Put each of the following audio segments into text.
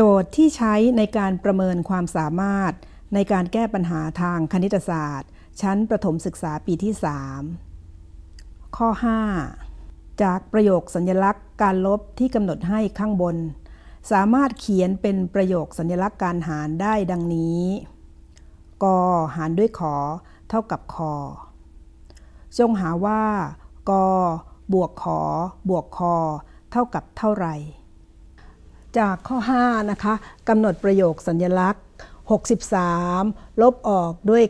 โจทย์ที่ใช้ในการประเมินความสามารถ ในการแก้ปัญหาทางคณิตศาสตร์ ชั้นประถมศึกษาปีที่ 3 ข้อ 5 จากประโยคสัญลักษณ์การลบที่กำหนดให้ข้างบน สามารถเขียนเป็นประโยคสัญลักษณ์การหารได้ดังนี้ กหารด้วยขอ เท่ากับคอจงหาว่า ก บวกขอบวกคอ เท่ากับเท่าไหร่ จากข้อ 5 นะคะกำหนดประโยคสัญลักษณ์ 63 ลบออกด้วย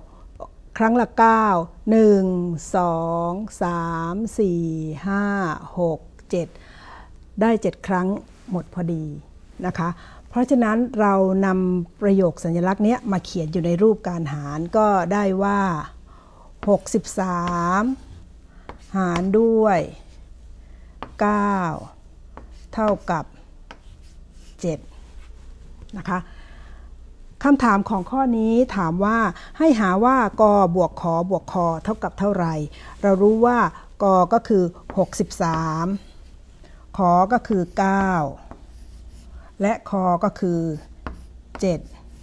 9 ครั้งละ 9 1 2 3 4 5 6 7 ได้ 7 ครั้งหมดพอดีนะคะ เพราะฉะนั้นเรานำประโยคสัญลักษณ์นี้มาเขียนอยู่ในรูปการหารก็ได้ว่า 63 หารด้วย 9 เท่ากับ 7 นะคะคำถามของข้อนี้ถามว่าให้หาว่ากบวกขอบวกคอเท่ากับเท่าไหร่ เรารู้ว่ากก็คือ 63 ขอก็คือ 9 และคอก็คือ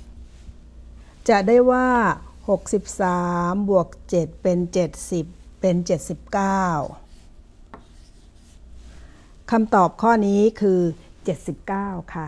7 จะได้ว่า 63 บวก 7 เป็น 70 เป็น 79 คำตอบข้อนี้คือ 79 ค่ะ